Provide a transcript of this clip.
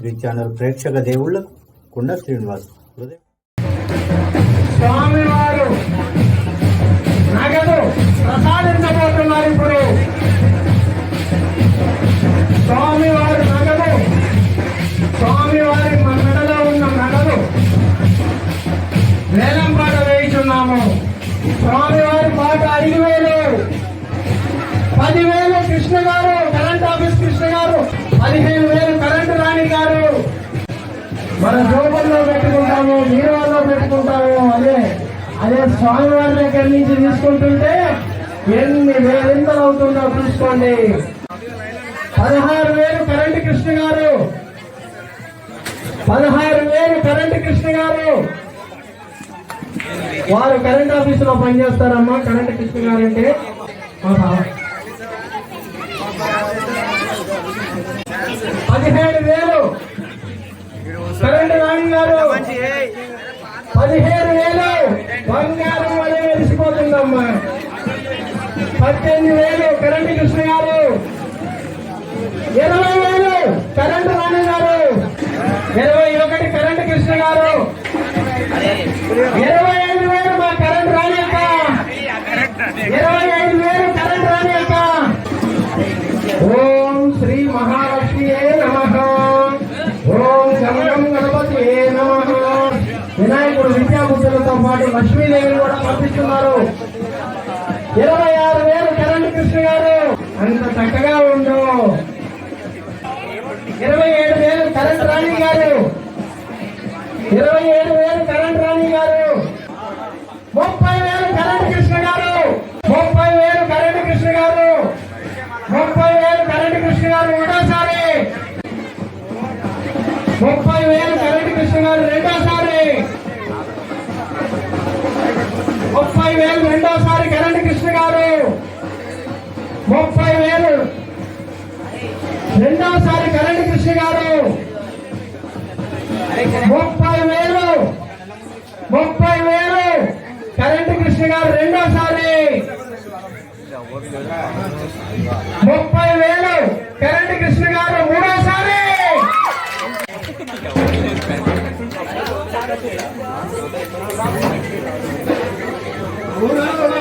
Three channel ప్రేక్షక దేవుళ్ళకు కుండ శ్రీనివాస్ స్వామివారు నగదు ప్రసాదించబోతున్నారు ఇప్పుడు. స్వామివారు నగదు. స్వామివారి మెడలో ఉన్న నగదు. వేలం పాట వేయిచున్నాము. స్వామివారి పాట ఐదు మన జోబుల్లో పెట్టుకుంటాము బీరువాలో పెట్టుకుంటాము అదే అదే స్వామివారి దగ్గర నుంచి తీసుకుంటుంటే ఎన్ని వేలింతలు అవుతుందో చూసుకోండి. పదహారు వేలు కరెంట్ కృష్ణ గారు. పదహారు వేలు కరెంట్ కృష్ణ గారు. వారు కరెంట్ ఆఫీస్లో పనిచేస్తారమ్మా కరెంట్ కృష్ణ గారు అంటే పదిహేడు వేలు కరెంట్ రాణి గారు. పదిహేను వేలు బంగారం వలె వెలిసిపోతుందమ్మా. పద్దెనిమిది వేలు కరెంట్ కృష్ణ గారు. పాటు లక్ష్మీదేవిని కూడా పంపిస్తున్నారు. ఇరవై ఆరు వేలు కరెంట్ కృష్ణ గారు. అంత చక్కగా ఉండు. ఇరవై ఏడు వేలు కరెంట్ రాణి గారు. ఇరవై ఏడు వేలు కరెంట్ రాణి గారు. ముప్పై వేలు కరెంట్ కృష్ణ గారు. ముప్పై వేలు కరెంట్ కృష్ణ గారు. ముప్పై వేలు కరెంట్ కృష్ణ గారు ఒకటోసారి ముప్పై వేలు కరెంట్ కృష్ణ గారు రెండోసారి. ముప్పై వేలు రెండోసారి కరెంట్ కృష్ణ గారు. ముప్పై వేలు. రెండోసారి కరెంట్ కృష్ణ గారు. ముప్పై వేలు. ముప్పై వేలు. కరెంట్ కృష్ణ గారు రెండోసారి. ముప్పై వేలు. కరెంట్ కృష్ణ గారు మూడోసారి. బంగారం ఉన్నాం